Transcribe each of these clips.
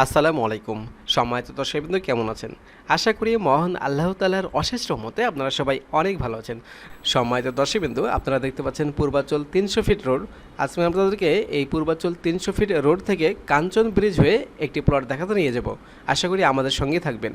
আসসালামু আলাইকুম। সম্মানিত দর্শকবৃন্দ, কেমন আছেন? আশা করি মহান আল্লাহ তালার অশেষ রহমতে আপনারা সবাই অনেক ভালো আছেন। সম্মানিত দর্শকবৃন্দ, আপনারা দেখতে পাচ্ছেন পূর্বাচল তিনশো ফিট রোড। আজকে আপনাদেরকে এই পূর্বাচল তিনশো ফিট রোড থেকে কাঞ্চন ব্রিজ হয়ে একটি প্লট দেখাতে নিয়ে যাব। আশা করি আমাদের সঙ্গে থাকবেন।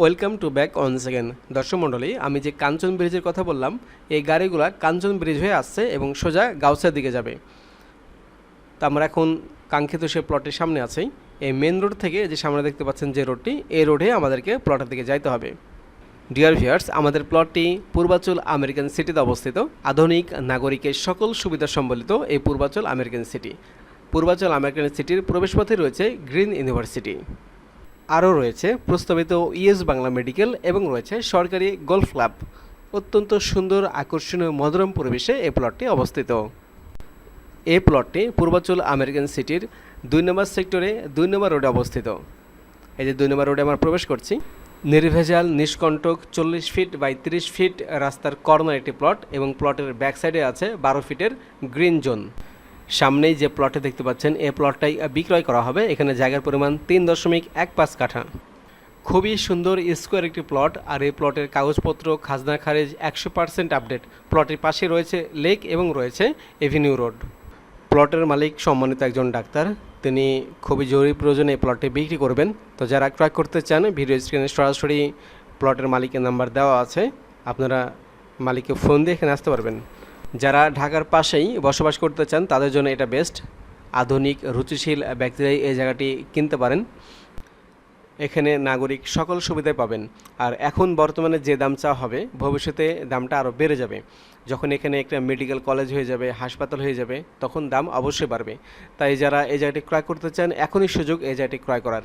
Welcome to back on second. দর্শক মণ্ডলী, আমি যে কাঞ্চন ব্রিজের কথা বললাম, এই গাড়িগুলো কাঞ্চন ব্রিজ হয়ে আসছে এবং সোজা গাউসের দিকে যাবে। তা আমরা এখন কাঙ্ক্ষিত সে প্লটের সামনে আছি। এই মেন রোড থেকে যে সামনে দেখতে পাচ্ছেন যে রোডটি, এই রোডে আমাদেরকে প্লটের দিকে যাইতে হবে। ডিয়ার ভিয়ার্স আমাদের প্লটটি পূর্বাচল আমেরিকান সিটিতে অবস্থিত। আধুনিক নাগরিকের সকল সুবিধা সম্বলিত এই Purbachal American city. Purbachal American সিটির প্রবেশপথে রয়েছে গ্রিন ইউনিভার্সিটি। আরও রয়েছে প্রস্তাবিত ইএস বাংলা মেডিকেল এবং রয়েছে সরকারি গলফ ক্লাব। অত্যন্ত সুন্দর, আকর্ষণীয়, মনোরম পরিবেশে এই প্লটটি অবস্থিত। এই প্লটটি পূর্বাচল আমেরিকান সিটির দুই নম্বর সেক্টরে দুই নম্বর রোডে অবস্থিত। এই যে দুই নম্বর রোডে আমরা প্রবেশ করছি, নির্ভেজাল, নিষ্কণ্টক চল্লিশ ফিট বাই তিরিশ ফিট রাস্তার কর্নার একটি প্লট এবং প্লটের ব্যাক সাইডে আছে বারো ফিটের গ্রিন জোন। সামনেই যে প্লটে দেখতে পাচ্ছেন এই প্লটটাই বিক্রয় করা হবে। এখানে জায়গার পরিমাণ তিন দশমিক এক পাঁচ কাঠা। খুবই সুন্দর স্কোয়ার একটি প্লট আর এই প্লটের কাগজপত্র, খাজনা খারিজ একশো পার্সেন্ট আপডেট প্লটের পাশে রয়েছে লেক এবং রয়েছে এভিনিউ রোড প্লটের মালিক সম্মানিত একজন ডাক্তার। তিনি খুবই জরুরি প্রয়োজনে এই প্লটটি বিক্রি করবেন। তো যারা ক্রয় করতে চান ভিডিও স্ক্রিনে সরাসরি প্লটের মালিকের নাম্বার দেওয়া আছে। আপনারা মালিককে ফোন দিয়ে এখানে আসতে পারবেন। যারা ঢাকার পাশেই বসবাস করতে চান, তাদের জন্য এটা বেস্ট আধুনিক, রুচিশীল ব্যক্তিরাই এই জায়গাটি কিনতে পারেন। এখানে নাগরিক সকল সুবিধাই পাবেন। আর এখন বর্তমানে যে দাম চাওয়া হবে, ভবিষ্যতে দামটা আরও বেড়ে যাবে। যখন এখানে একটা মেডিকেল কলেজ হয়ে যাবে, হাসপাতাল হয়ে যাবে, তখন দাম অবশ্যই বাড়বে। তাই যারা এই জায়গাটি ক্রয় করতে চান, এখনই সুযোগ এই জায়গাটি ক্রয় করার।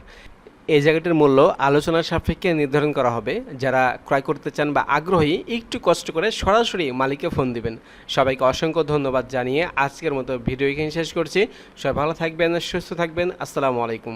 এই জায়গাটির মূল্য আলোচনার সাপেক্ষে নির্ধারণ করা হবে। যারা ক্রয় করতে চান বা আগ্রহী, একটু কষ্ট করে সরাসরি মালিককে ফোন দিবেন। সবাইকে অসংখ্য ধন্যবাদ জানিয়ে আজকের মতো ভিডিও এখানে শেষ করছি। সবাই ভালো থাকবেন, সুস্থ থাকবেন। আসসালামু আলাইকুম।